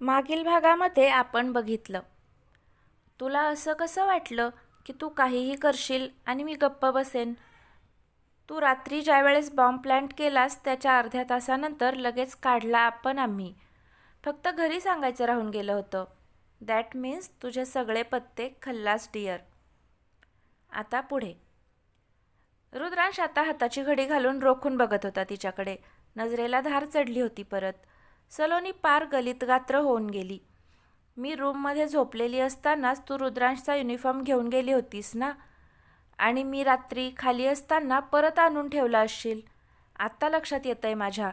मागील भागामध्ये आपण बघितलं. तुला असं कसं वाटलं की तू काहीही करशील आणि मी गप्प बसेन? तू रात्री ज्यावेळेस बॉम्ब प्लॅन्ट केलास त्याच्या अर्ध्या तासानंतर लगेच काढला आपण आम्ही. फक्त घरी सांगायचं राहून गेलं होतं. दॅट मीन्स तुझे सगळे पत्ते खल्लास डिअर आता पुढे. रुद्रांश आता हाताची घडी घालून रोखून बघत होता तिच्याकडे. नजरेला धार चढली होती परत. सलोनी पार गलित गात्र होऊन गेली. मी रूममध्ये झोपलेली असतानाच तू रुद्रांशचा युनिफॉर्म घेऊन गेली होतीस ना? आणि मी रात्री खाली असताना परत आणून ठेवला असशील. आत्ता लक्षात येत आहे माझ्या.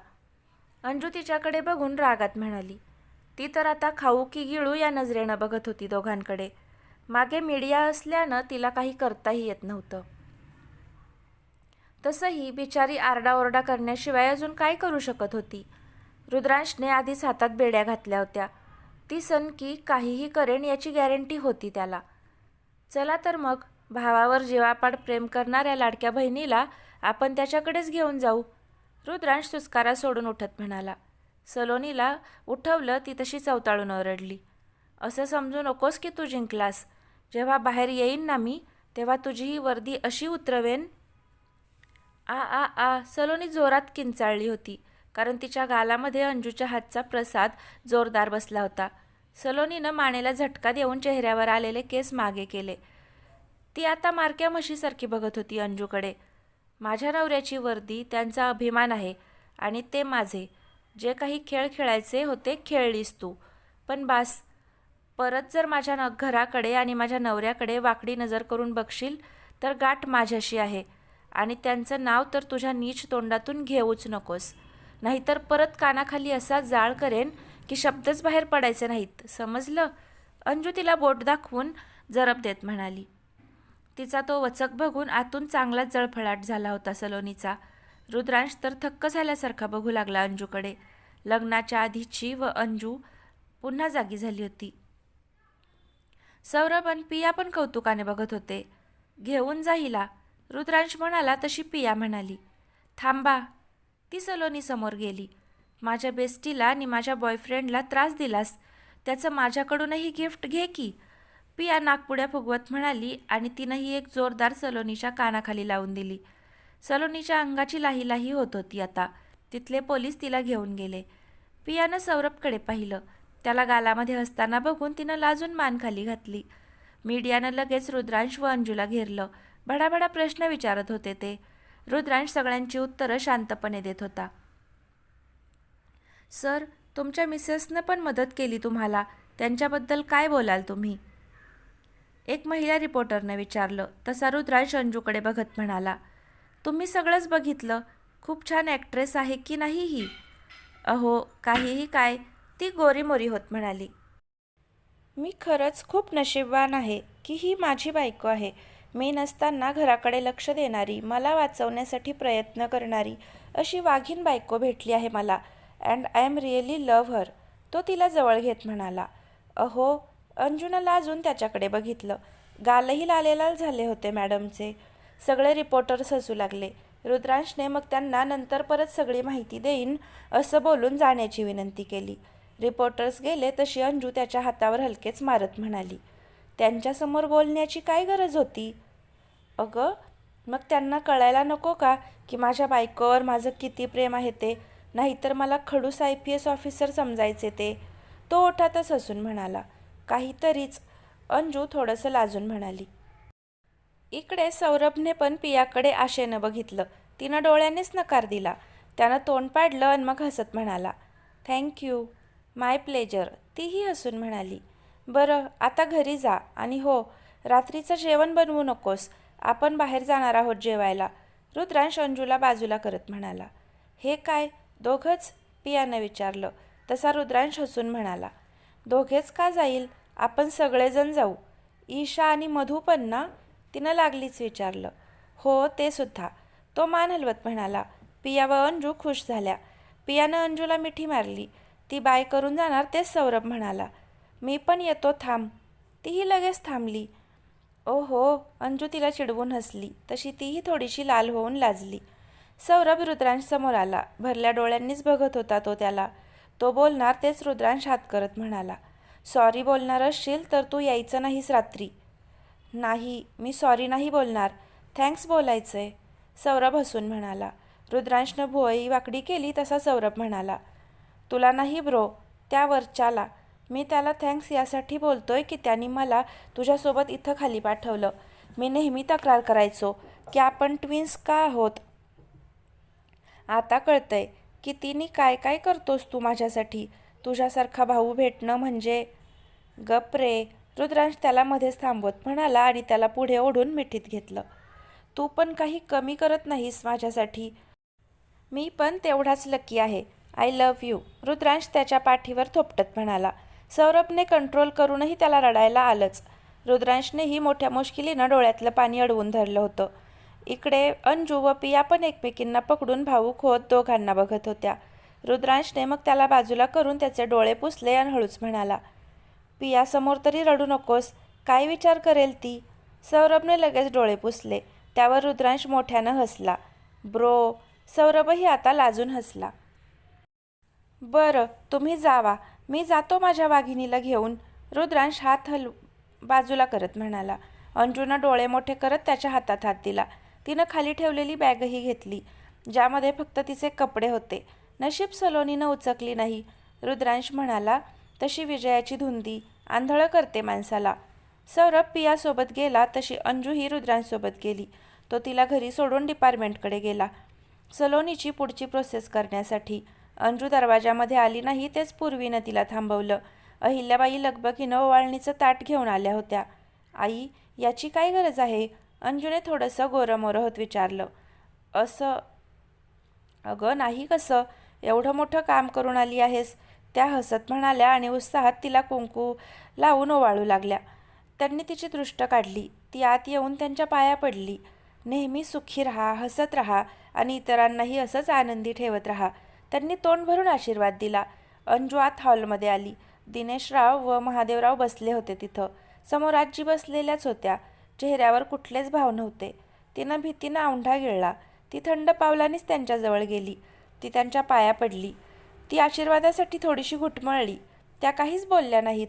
अंजू तिच्याकडे बघून रागात म्हणाली ती तर आता खाऊ की गिळू या नजरेनं बघत होती दोघांकडे. मागे मीडिया असल्यानं तिला काही करताही येत नव्हतं. तसंही बिचारी आरडाओरडा करण्याशिवाय अजून काय करू शकत होती? रुद्रांशने आधीच हातात बेड्या घातल्या होत्या. ती सनकी काहीही करेन याची गॅरंटी होती त्याला. चला तर मग भावावर जीवापाड प्रेम करणाऱ्या लाडक्या बहिणीला आपण त्याच्याकडेच घेऊन जाऊ. रुद्रांश सुस्कारा सोडून उठत म्हणाला. सलोनीला उठवलं ती तशी चवताळून ओरडली. असं समजू नकोस की तू जिंकलास. जेव्हा बाहेर येईन ना मी तेव्हा तुझी ही वर्दी अशी उतरवेन? आ आ आ सलोनी जोरात किंचाळली होती. कारण तिच्या गालामध्ये अंजूच्या हातचा प्रसाद जोरदार बसला होता. सलोनीनं मानेला झटका देऊन चेहऱ्यावर आलेले केस मागे केले. ती आता मारक्या म्हशीसारखी बघत होती अंजूकडे. माझ्या नवऱ्याची वर्दी त्यांचा अभिमान आहे आणि ते माझे. जे काही खेळ खेळायचे होते खेळलीस तू. पण बास परत जर माझ्या न घराकडे आणि माझ्या नवऱ्याकडे वाकडी नजर करून बघशील तर गाठ माझ्याशी आहे आणि त्यांचं नाव तर तुझ्या नीच तोंडातून घेऊच नकोस. नाहीतर परत कानाखाली असा जाळ करेन की शब्दच बाहेर पडायचे नाहीत. समजलं? अंजू तिला बोट दाखवून जरब देत म्हणाली. तिचा तो वचक बघून आतून चांगलाच जळफळाट झाला होता सलोनीचा. रुद्रांश तर थक्क झाल्यासारखा बघू लागला अंजूकडे. लग्नाच्या आधीची व अंजू पुन्हा जागी झाली होती. सौरभ आणि पिया पण कौतुकाने बघत होते. घेऊन जा हिला. रुद्रांश म्हणाला तशी पिया म्हणाली. थांबा ती सलोनी समोर गेली. माझ्या बेस्टीला आणि माझ्या बॉयफ्रेंडला त्रास दिलास. त्याचं माझ्याकडूनही गिफ्ट घे की. पिया नागपुड्या फुगवत म्हणाली आणि तिनंही एक जोरदार सलोनीच्या कानाखाली लावून दिली. सलोनीच्या अंगाची लाही लाही होत होती आता. तिथले पोलीस तिला घेऊन गेले. पियानं सौरभकडे पाहिलं. त्याला गालामध्ये असताना बघून तिनं लाजून मान खाली घातली. मीडियानं लगेच रुद्रांश व अंजूला घेरलं. बडाबडा प्रश्न विचारत होते ते. रुद्रांश सगळ्यांची उत्तरं शांतपणे देत होता. सर तुमच्या मिसेसनं पण मदत केली तुम्हाला. त्यांच्याबद्दल काय बोलाल तुम्ही? एक महिला रिपोर्टरनं विचारलं. तसा रुद्रांश अंजूकडे बघत म्हणाला तुम्ही सगळंच बघितलं. खूप छान ॲक्ट्रेस आहे की नाही ही? अहो काहीही काय. ती गोरीमोरी होत म्हणाली. मी खरंच खूप नशीबवान आहे की ही माझी बायको आहे. मी नसताना घराकडे लक्ष देणारी मला वाचवण्यासाठी प्रयत्न करणारी अशी वाघीण बायको भेटली आहे मला. And I am really love her तो तिला जवळ घेत म्हणाला अहो अंजुनाला अजून त्याच्याकडे बघितलं. गालही लालेलाल झाले होते मॅडमचे. सगळे रिपोर्टर्स हसू लागले. रुद्रांशने मग त्यांना नंतर परत सगळी माहिती देईन असं बोलून जाण्याची विनंती केली. रिपोर्टर्स गेले तशी अंजू त्याच्या हातावर हलकेच मारत म्हणाली त्यांच्यासमोर बोलण्याची काय गरज होती? अगं मग त्यांना कळायला नको का की माझ्या बायकोवर माझं किती प्रेम आहे ते? नाहीतर मला खडूस आय पी एस ऑफिसर समजायचे ते. तो ओठातच हसून म्हणाला. काहीतरीच. अंजू थोडंसं लाजून म्हणाली. इकडे सौरभने पण पियाकडे आशेनं बघितलं. तिनं डोळ्यानेच नकार दिला. त्यानं तोंड पाडलं आणि मग हसत म्हणाला. Thank you my pleasure. तीही हसून म्हणाली. बरं आता घरी जा आणि हो रात्रीचं जेवण बनवू नकोस. आपण बाहेर जाणार आहोत जेवायला. रुद्रांश अंजूला बाजूला करत म्हणाला. हे काय? दोघंच? पियानं विचारलं. तसा रुद्रांश हसून म्हणाला. दोघेच का जाईल? आपण सगळेजण जाऊ. ईशा आणि मधू पण ना? तिनं लागलीच विचारलं. हो ते सुद्धा. तो मान हलवत म्हणाला. पिया व अंजू खुश झाल्या. पियानं अंजूला मिठी मारली. ती बाय करून जाणार तेच सौरभ म्हणाला. मी पण येतो थांब. तीही लगेच थांबली. ओहो अंजू तिला चिडवून हसली. तशी तीही थोडीशी लाल होऊन लाजली. सौरभ रुद्रांश समोर आला. भरल्या डोळ्यांनीच बघत होता तो त्याला. तो बोलणार तेच रुद्रांश हात करत म्हणाला. सॉरी बोलणार असशील तर तू यायचं नाहीस रात्री. नाही मी सॉरी नाही बोलणार. थँक्स बोलायचं आहे सौरभ हसून म्हणाला. रुद्रांशनं भुवई वाकडी केली तसा सौरभ म्हणाला. तुला नाही ब्रो त्या वरच्याला. मी त्याला थँक्स यासाठी बोलतोय की त्यांनी मला तुझ्यासोबत इथं खाली पाठवलं. मी नेहमी तक्रार करायचो की आपण ट्विन्स का आहोत? आता कळतंय की तिने काय काय करतोस तू माझ्यासाठी? तुझ्यासारखा भाऊ भेटणं म्हणजे? गप रे. रुद्रांश त्याला मध्येच थांबवत म्हणाला आणि त्याला पुढे ओढून मिठीत घेतलं. तू पण काही कमी करत नाहीस माझ्यासाठी. मी पण तेवढाच लकी आहे. आय लव्ह यू रुद्रांश त्याच्या पाठीवर थोपटत म्हणाला. सौरभने कंट्रोल करूनही त्याला रडायला आलंच. रुद्रांशनेही मोठ्या मुश्किलीनं डोळ्यातलं पाणी अडवून धरलं होतं. इकडे अंजू व पिया पण एकमेकींना पकडून भाऊक होत दोघांना बघत होत्या. रुद्रांशने मग त्याला बाजूला करून त्याचे डोळे पुसले आणि हळूच म्हणाला पिया समोर तरी रडू नकोस. काय विचार करेल ती? सौरभने लगेच डोळे पुसले. त्यावर रुद्रांश मोठ्यानं हसला. ब्रो सौरभही आता लाजून हसला. बरं तुम्ही जावा. मी जातो माझ्या वाघिणीला घेऊन. रुद्रांश हात हल बाजूला करत म्हणाला. अंजूनं डोळे मोठे करत त्याच्या हातात हात दिला. तिनं खाली ठेवलेली बॅगही घेतली ज्यामध्ये फक्त तिचे कपडे होते. नशीब सलोनीनं उचकली नाही. रुद्रांश म्हणाला तशी विजयाची धुंदी. आंधळं करते माणसाला. सौरभ पियासोबत गेला तशी अंजू ही रुद्रांसोबत गेली. तो तिला घरी सोडून डिपार्टमेंटकडे गेला. सलोनीची पुढची प्रोसेस करण्यासाठी. अंजू दरवाजामध्ये आली नाही तेच पूर्वीनं तिला थांबवलं. अहिल्याबाई लगबगीनं ओवाळणीचं ताट घेऊन आल्या होत्या. आई याची काय गरज आहे? अंजूने थोडंसं गोरमोरं होत विचारलं. असं अगं नाही कसं? एवढं मोठं काम करून आली आहेस. त्या हसत म्हणाल्या आणि उत्साहात तिला कुंकू लावून ओवाळू लागल्या. त्यांनी तिची दृष्ट काढली. ती आत येऊन त्यांच्या पाया पडली. नेहमी सुखी राहा हसत राहा आणि इतरांनाही असंच आनंदी ठेवत राहा. त्यांनी तोंड भरून आशीर्वाद दिला. अंजू आत हॉलमध्ये आली. दिनेशराव व महादेवराव बसले होते तिथं. समोर आजी बसलेल्याच होत्या. चेहऱ्यावर कुठलेच भाव नव्हते. तिनं भीतीनं औंढा गिळला. ती थंड पावलानेच त्यांच्याजवळ गेली. ती त्यांच्या पाया पडली. ती आशीर्वादासाठी थोडीशी घुटमळली. त्या काहीच बोलल्या नाहीत.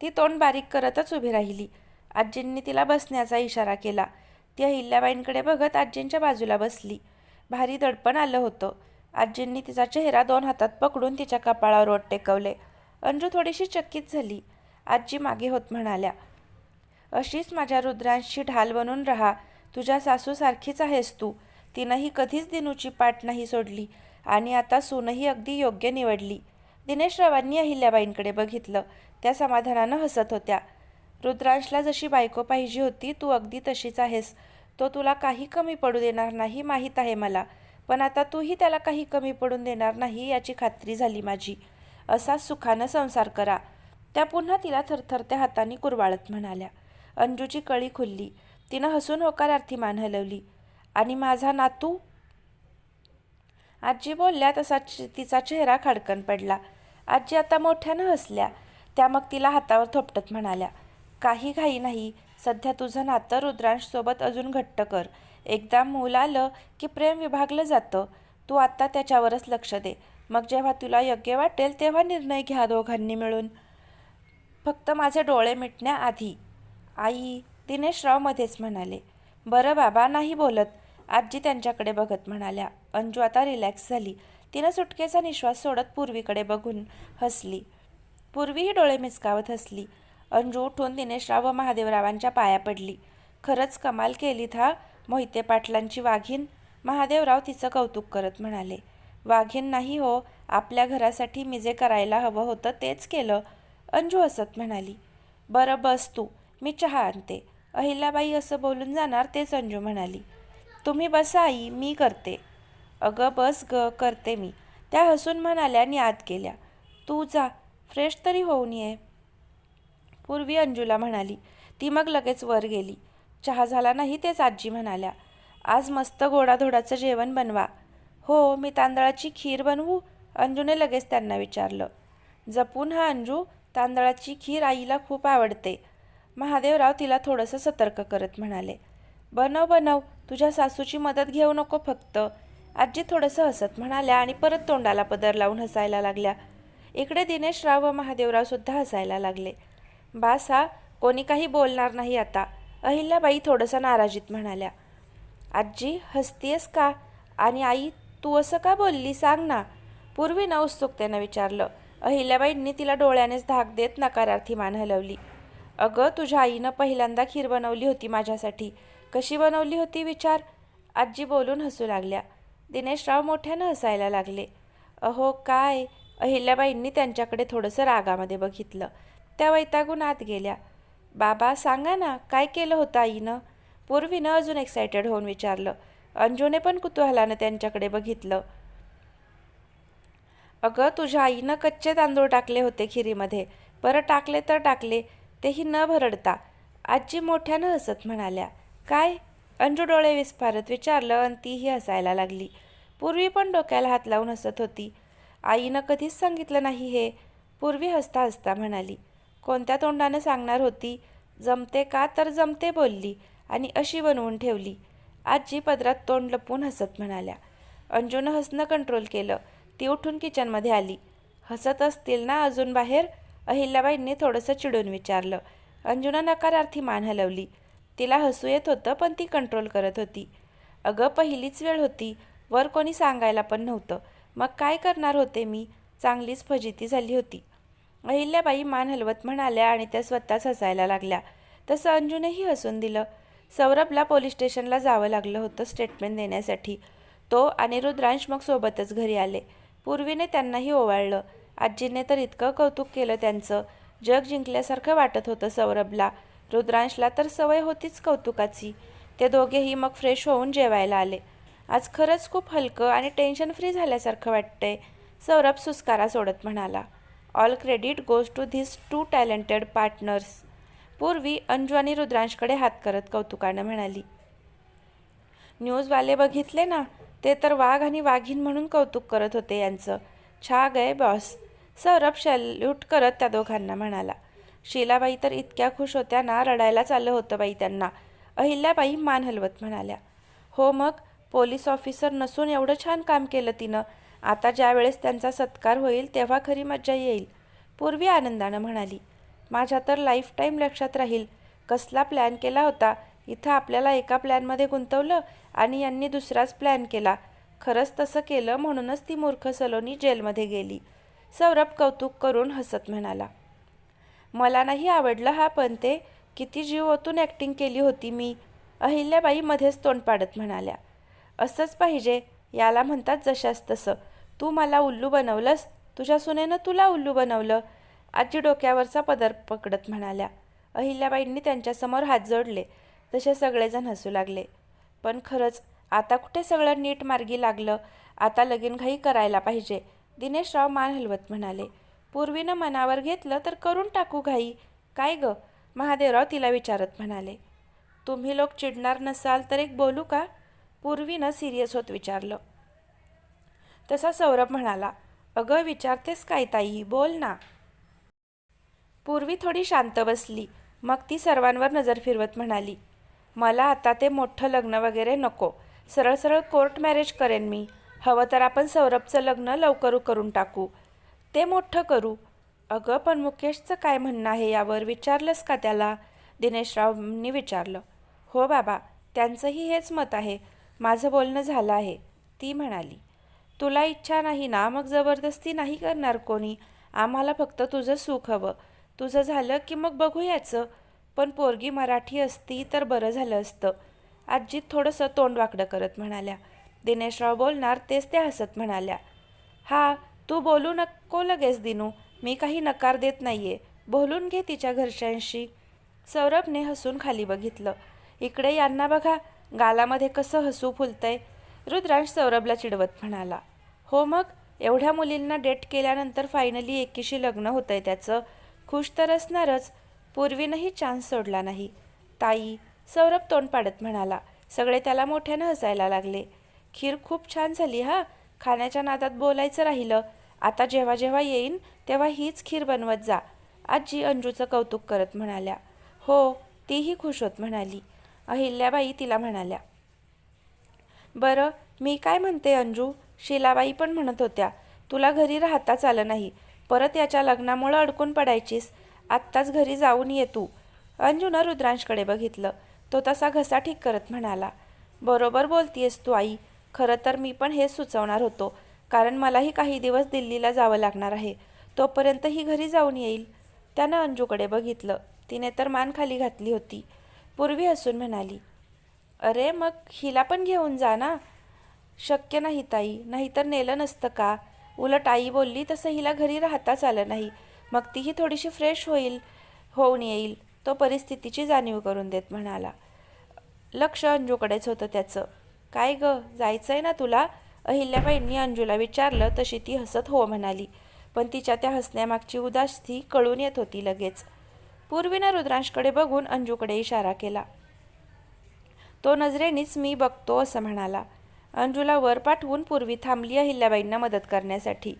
ती तोंड बारीक करतच उभी राहिली. आजींनी तिला बसण्याचा इशारा केला. ती अहिल्याबाईंकडे बघत आजींच्या बाजूला बसली. भारी दडपण आलं होतं. आजींनी तिचा चेहरा दोन हातात पकडून तिच्या कपाळावर ओट टेकवले. अंजू थोडीशी चकित झाली. आजी मागे होत म्हणाल्या अशीच माझ्या रुद्रांशी ढाल बनून राहा. तुझ्या सासूसारखीच आहेस तू. तिनंही कधीच दिनूची पाठ नाही सोडली आणि आता सूनही अगदी योग्य निवडली. दिनेशरावांनी अहिल्याबाईंकडे बघितलं. त्या समाधानानं हसत होत्या. रुद्रांशला जशी बायको पाहिजे होती तू अगदी तशीच आहेस. तो तुला काही कमी पडू देणार नाही माहीत आहे मला. पण आता तूही त्याला काही कमी पडून देणार नाही याची खात्री झाली माझी. असा सुखानं संसार करा. त्या पुन्हा तिला थरथरत्या हाताने कुरवाळत म्हणाल्या. अंजूची कळी खुलली. तिनं हसून होकारार्थी मान हलवली. आणि माझा नातू? आजी बोलल्या तसा तिचा चेहरा खडकन पडला. आजी आता मोठ्यानं हसल्या. त्या मग तिला हातावर थोपटत म्हणाल्या. काही घाई नाही. सध्या तुझं नातं रुद्रांशसोबत अजून घट्ट कर. एकदा मूल आलं की प्रेम विभागलं जातं. तू आत्ता त्याच्यावरच लक्ष दे. मग जेव्हा तुला योग्य वाटेल तेव्हा निर्णय घ्या दोघांनी मिळून. फक्त माझे डोळे मिटण्याआधी. आई दिनेशरावमध्येच म्हणाले. बरं बाबा नाही बोलत. आजी त्यांच्याकडे बघत म्हणाल्या. अंजू आता रिलॅक्स झाली. तिनं सुटकेचा निश्वास सोडत पूर्वीकडे बघून हसली. पूर्वीही डोळे मिचकावत हसली. अंजू उठून दिनेशराव व महादेवरावांच्या पाया पडली. खरंच कमाल केलीत हा मोहिते पाटलांची वाघीण. महादेवराव तिचं कौतुक करत म्हणाले वाघीण नाही हो आपल्या घरासाठी मी जे करायला हवं होतं तेच केलं. अंजू हसत म्हणाली बरं बस तू मी चहा आणते. अहिल्याबाई असं बोलून जाणार तेच अंजू म्हणाली तुम्ही बसा आई मी करते. अगं बस ग करते मी. त्या हसून म्हणाल्या आणि आत गेल्या तू जा फ्रेश तरी होऊन ये. पूर्वी अंजूला म्हणाली ती मग लगेच वर गेली. चहा झाला नाही तेच आजी म्हणाल्या. आज मस्त गोडाधोडाचं जेवण बनवा. हो मी तांदळाची खीर बनवू? अंजूने लगेच त्यांना विचारलं. जपून हा अंजू तांदळाची खीर आईला खूप आवडते. महादेवराव तिला थोडंसं सतर्क करत म्हणाले. बनव बनव. तुझ्या सासूची मदत घेऊ नको फक्त. आजी थोडंसं हसत म्हणाल्या आणि परत तोंडाला पदर लावून हसायला लागल्या. इकडे दिनेशराव व महादेवरावसुद्धा हसायला लागले. बास हा कोणी काही बोलणार नाही आता. अहिल्याबाई थोडंसं नाराजीत म्हणाल्या आजी हसतीयस का? आणि आई तू असं का बोलली? सांग ना. पूर्वी उत्सुकतेनं विचारलं अहिल्याबाईंनी तिला डोळ्यानेच धाक देत नकारार्थी मान हलवली. अगं तुझ्या आईनं पहिल्यांदा खीर बनवली होती माझ्यासाठी. कशी बनवली होती विचार? आजी बोलून हसू लागल्या. दिनेशराव मोठ्यानं हसायला लागले. अहो काय? अहिल्याबाईंनी त्यांच्याकडे थोडंसं रागामध्ये बघितलं. त्या वैतागून आत गेल्या. बाबा सांगा ना काय केलं होतं आईनं? पूर्वीनं अजून एक्सायटेड होऊन विचारलं. अंजूने पण कुतूहलानं त्यांच्याकडे बघितलं. अगं तुझ्या आईनं कच्चे तांदूळ टाकले होते खिरीमध्ये. बरं टाकले तर टाकले तेही न भरडता. आजी मोठ्यानं हसत म्हणाल्या काय? अंजू डोळे विस्फारत विचारलं आणि तीही हसायला लागली. पूर्वी पण डोक्याला हात लावून हसत होती. आईनं कधीच सांगितलं नाही हे. पूर्वी हसता हसता म्हणाली कोणत्या तोंडानं सांगणार होती? जमते का? तर जमते बोलली आणि अशी बनवून ठेवली. आजी पदरात तोंड लपवून हसत म्हणाल्या अंजूनं हसणं कंट्रोल केलं. ती उठून किचनमध्ये आली. हसत असतील ना अजून बाहेर? अहिल्याबाईंनी थोडंसं चिडून विचारलं. अंजुनं नकारार्थी मान हलवली. तिला हसू येत होतं पण ती कंट्रोल करत होती. अगं पहिलीच वेळ होती. वर कोणी सांगायला पण नव्हतं. मग काय करणार होते मी? चांगलीच फजिती झाली होती. अहिल्याबाई मान हलवत म्हणाल्या आणि त्या स्वतःच हसायला लागल्या. तसं अंजूनही हसून दिलं. सौरभला पोलीस स्टेशनला जावं लागलं होतं स्टेटमेंट देण्यासाठी. तो आणि रुद्रांश मग सोबतच घरी आले. पूर्वीने त्यांनाही ओवाळलं. आजीने तर इतकं कौतुक केलं त्यांचं. जग जिंकल्यासारखं वाटत होतं सौरभला. रुद्रांशला तर सवय होतीच कौतुकाची. ते दोघेही मग फ्रेश होऊन जेवायला आले. आज खरंच खूप हलकं आणि टेन्शन फ्री झाल्यासारखं वाटतंय. सौरभ सुस्कारा सोडत म्हणाला. All credit goes to this two talented partners. पूर्वी अंजू आणि रुद्रांशकडे हात करत कौतुकानं म्हणाली न्यूजवाले बघितले ना ते तर वाघ आणि वाघीण म्हणून कौतुक करत होते यांचं. छा गए बॉस. सौरभ शॅल्यूट करत त्या दोघांना म्हणाला शीलाबाई तर इतक्या खुश होत्या ना रडायलाच आलं होतं बाई त्यांना. अहिल्याबाई मान हलवत म्हणाल्या हो मग पोलीस ऑफिसर नसून एवढं छान काम केलं तिनं आता ज्या वेळेस त्यांचा सत्कार होईल तेव्हा खरी मज्जा येईल पूर्वी आनंदानं म्हणाली. माझ्या तर लाईफटाईम लक्षात राहील कसला प्लॅन केला होता? इथं आपल्याला एका प्लॅनमध्ये गुंतवलं आणि यांनी दुसराच प्लॅन केला. खरंच तसं केलं म्हणूनच ती मूर्ख सलोनी जेलमध्ये गेली. सौरभ कौतुक करून हसत म्हणाला. मला नाही आवडलं हा पण ते किती जीव ओतून ॲक्टिंग केली होती मी. अहिल्याबाई मध्येच तोंड पाडत म्हणाल्या. असंच पाहिजे याला म्हणतात जशास तसं. तू मला उल्लू बनवलंस? तुझ्या सुनेनं तुला उल्लू बनवलं? आजी डोक्यावरचा पदर पकडत म्हणाल्या. अहिल्याबाईंनी त्यांच्यासमोर हात जोडले. तसे सगळेजण हसू लागले. पण खरंच आता कुठे सगळं नीट मार्गी लागलं? आता लगीनघाई करायला पाहिजे. दिनेशराव मान हलवत म्हणाले. पूर्वीनं मनावर घेतलं तर करून टाकू घाई. काय ग? महादेवराव तिला विचारत म्हणाले. तुम्ही लोक चिडणार नसाल तर एक बोलू का? पूर्वीनं सिरियस होत विचारलं. तसा सौरभ म्हणाला अगं विचारतेस काय ताई? बोल ना. पूर्वी थोडी शांत बसली मग ती सर्वांवर नजर फिरवत म्हणाली मला आता ते मोठं लग्न वगैरे नको. सरळ सरळ कोर्ट मॅरेज करेन मी. हवं तर आपण सौरभचं लग्न लवकर करून टाकू. ते मोठं करू. अगं पण मुकेशचं काय म्हणणं आहे यावर? विचारलंस का त्याला? दिनेशरावनी विचारलं. हो बाबा त्यांचंही हेच मत आहे. माझं बोलणं झालं आहे. ती म्हणाली. तुला इच्छा नाही ना मग जबरदस्ती नाही करणार कोणी. आम्हाला फक्त तुझं सुख हवं. तुझं झालं की मग बघू याचं पण पोरगी मराठी असती तर बरं झालं असतं. आजीत थोडंसं तोंड वाकडं करत म्हणाल्या. दिनेशराव बोलणार तेच त्या हसत म्हणाल्या. हा तू बोलू नको लगेच दिनू. मी काही नकार देत नाही आहे बोलून घे तिच्या घरच्यांशी. सौरभने हसून खाली बघितलं. इकडे यांना बघा गालामध्ये कसं हसू फुलतंय. रुद्रांश सौरभला चिडवत म्हणाला. हो मग? एवढ्या मुलींना डेट केल्यानंतर फायनली एकीशी लग्न होतंय त्याचं. खुश तर असणारच पूर्वीनंही चान्स सोडला नाही. ताई सौरभ तोंड पाडत म्हणाला सगळे त्याला मोठ्यानं हसायला लागले. खीर खूप छान झाली हा? खाण्याच्या नादात बोलायचं राहिलं. आता जेव्हा जेव्हा येईन तेव्हा हीच खीर बनवत जा. आजी अंजूचं कौतुक करत म्हणाल्या. हो तीही खुश होत म्हणाली. अहिल्याबाई तिला म्हणाल्या. बरं मी काय म्हणते अंजू? शिलाबाई पण म्हणत होत्या तुला घरी राहताच आलं नाही. परत याच्या लग्नामुळं अडकून पडायचीस. आत्ताच घरी जाऊन ये तू. अंजूनं रुद्रांशकडे बघितलं. तो तसा घसा ठीक करत म्हणाला बरोबर बोलतीयस तू आई. खरं तर मी पण हेच सुचवणार होतो. कारण मलाही काही दिवस दिल्लीला जावं लागणार आहे. तोपर्यंत ही घरी जाऊन येईल. त्यानं अंजूकडे बघितलं. तिने तर मान खाली घातली होती. पूर्वी हसून म्हणाली अरे मग हिला पण घेऊन जा ना. शक्य नाही ताई. नाहीतर नेलं नसतं का? उलट आई बोलली तसं हिला घरी राहताच आलं नाही. मग तीही थोडीशी फ्रेश होईल होऊन येईल. तो परिस्थितीची जाणीव करून देत म्हणाला. लक्ष अंजूकडेच होतं त्याचं. काय ग? आहे ना तुला? अहिल्याबाईंनी अंजूला विचारलं तशी ती हसत हो म्हणाली. पण तिच्या त्या हसण्यामागची उदासी कळून येत होती लगेच. पूर्वीनं रुद्रांशकडे बघून अंजूकडे इशारा केला. तो नजरेनीच मी बघतो असं म्हणाला. अंजूला वर पाठवून पूर्वी थांबली अहिल्याबाईंना मदत करण्यासाठी.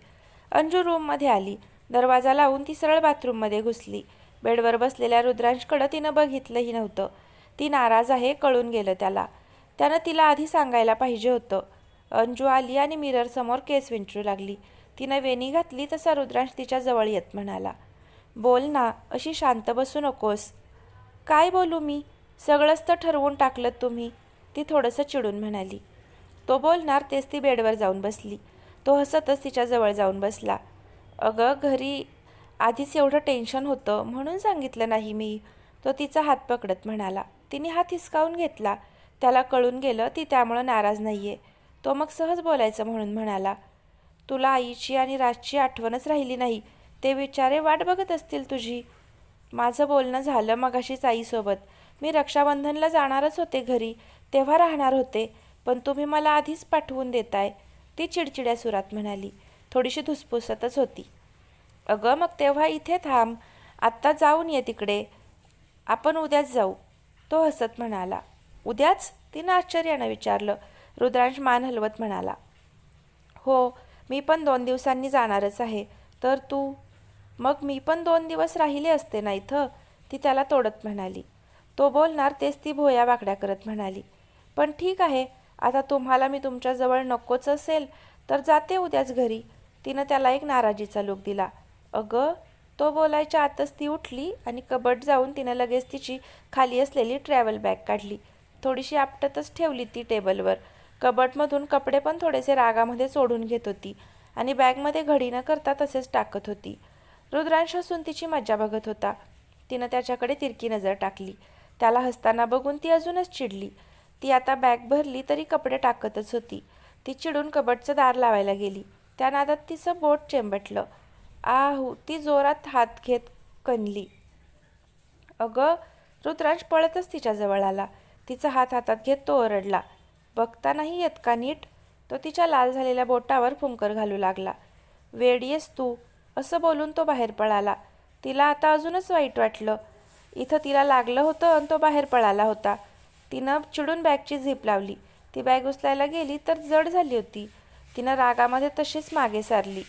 अंजू रूममध्ये आली. दरवाजा लावून ती सरळ बाथरूममध्ये घुसली. बेडवर बसलेल्या रुद्रांशकडं तिनं बघितलंही नव्हतं. ती नाराज आहे कळून गेलं त्याला. त्यानं तिला आधी सांगायला पाहिजे होतं. अंजू आली आणि मिररसमोर केस विंचरू लागली. तिनं वेणी घातली तसा रुद्रांश तिच्या जवळ येत म्हणाला बोल ना अशी शांत बसू नकोस. काय बोलू मी? सगळंच तर ठरवून टाकलं तुम्ही ती थोडंसं चिडून म्हणाली. तो बोलणार तेच ती बेडवर जाऊन बसली. तो हसतच तिच्याजवळ जाऊन बसला. अगं घरी आधीच एवढं टेन्शन होतं म्हणून सांगितलं नाही मी. तो तिचा हात पकडत म्हणाला. तिने हात हिसकावून घेतला. त्याला कळून गेलं ती त्यामुळं नाराज नाही आहे तो मग सहज बोलायचं म्हणून म्हणाला. तुला आईची आणि राजची आठवणच राहिली नाही. ते विचारे वाट बघत असतील तुझी. माझं बोलणं झालं मगाशीच आईसोबत. मी रक्षाबंधनला जाणारच होते घरी. तेव्हा राहणार होते. पण तुम्ही मला आधीच पाठवून देताय. ती चिडचिड्या सुरात म्हणाली. थोडीशी धुसफुसतच होती. अगं मग तेव्हा इथे थांब. आत्ता जाऊन ये तिकडे. आपण उद्याच जाऊ. तो हसत म्हणाला. उद्याच? तिनं आश्चर्यानं विचारलं. रुद्रांश मान हलवत म्हणाला. हो मी पण दोन दिवसांनी जाणारच आहे. तर तू? मग मी पण दोन दिवस राहिले असते ना इथं? ती त्याला तोडत म्हणाली. तो बोलणार तेच ती भोया वाकड्या करत म्हणाली. पण ठीक आहे. आता तुम्हाला मी तुमच्याजवळ नकोच असेल तर जाते उद्याच घरी. तिनं त्याला एक नाराजीचा लूक दिला. अगं तो बोलायच्या आतच ती उठली आणि कबट जाऊन तिनं लगेच तिची खाली असलेली ट्रॅव्हल बॅग काढली. थोडीशी आपटतच ठेवली ती टेबलवर. कबटमधून कपडे पण थोडेसे रागामध्ये सोडून घेत होती आणि बॅगमध्ये घडी न करता तसेच टाकत होती. रुद्रांश हसून तिची मज्जा बघत होता. तिनं त्याच्याकडे तिरकी नजर टाकली. त्याला हसताना बघून ती अजूनच चिडली. ती आता बॅग भरली तरी कपडे टाकतच होती. ती चिडून कबटचं दार लावायला गेली. त्या नादात तिचं बोट चेंबटलं. आहू ती जोरात हात घेत कणली. अगं रुद्रांश पळतच तिच्याजवळ आला. तिचा हात हातात घेत तो ओरडला. बघता नाही येत का नीट? तो तिच्या लाल झालेल्या बोटावर फुंकर घालू लागला. वेडीयस तू. असं बोलून तो बाहेर पळाला. तिला आता अजूनच वाईट वाटलं. इथं तिला लागलं होतं आणि तो बाहेर पळाला होता. तिनं चिडून बॅगची झीप लावली. ती बॅग उचलायला गेली तर जड झाली होती. तिनं रागामध्ये तशीच मागे सारली.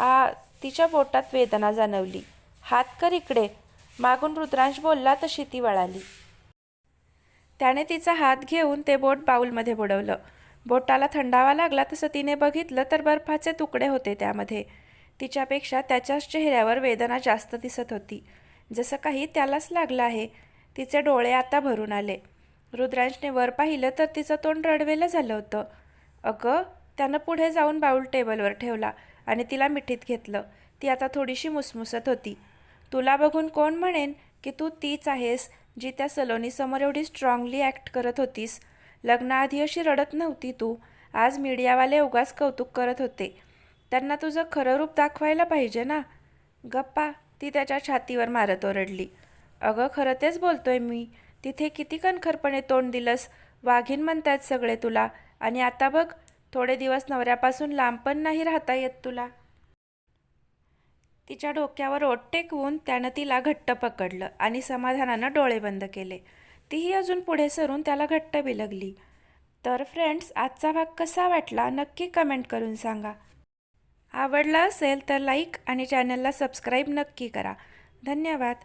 आ तिच्या बोटात वेदना जाणवली. हात कर इकडे. मागून रुद्रांश बोलला तशी ती वळाली. त्याने तिचा हात घेऊन ते बोट बाऊलमध्ये बुडवलं. बोटाला थंडावा लागला तसं तिने बघितलं तर बर्फाचे तुकडे होते त्यामध्ये. तिच्यापेक्षा त्याच्याच चेहऱ्यावर वेदना जास्त दिसत होती. जसं काही त्यालाच लागलं आहे. तिचे डोळे आता भरून आले. रुद्रांशने वर पाहिलं तर तिचं तोंड रडवेलं झालं होतं. अगं त्यानं पुढे जाऊन बाऊल टेबलवर ठेवला आणि तिला मिठीत घेतलं. ती आता थोडीशी मुसमुसत होती. तुला बघून कोण म्हणेन की तू तीच आहेस जी त्या सलोनीसमोर एवढी स्ट्रॉंगली ॲक्ट करत होतीस? लग्नाआधी अशी रडत नव्हती तू. आज मीडियावाले उगाच कौतुक करत होते. त्यांना तुझं खरं रूप दाखवायला पाहिजे ना. गप्पा ती त्याच्या छातीवर मारत ओरडली. अगं खरं तेच बोलतोय मी. तिथे किती कणखरपणे तोंड दिलंस? वाघीण म्हणतायत सगळे तुला. आणि आता बघ थोडे दिवस नवऱ्यापासून लांब पण नाही राहता येत तुला. तिच्या डोक्यावर ओट टेकवून त्यानं तिला घट्ट पकडलं आणि समाधानानं डोळे बंद केले. तीही अजून पुढे सरून त्याला घट्ट बिलगली. तर फ्रेंड्स आजचा भाग कसा वाटला नक्की कमेंट करून सांगा. आवडला असेल तर लाईक आणि चॅनलला सबस्क्राईब नक्की करा. धन्यवाद.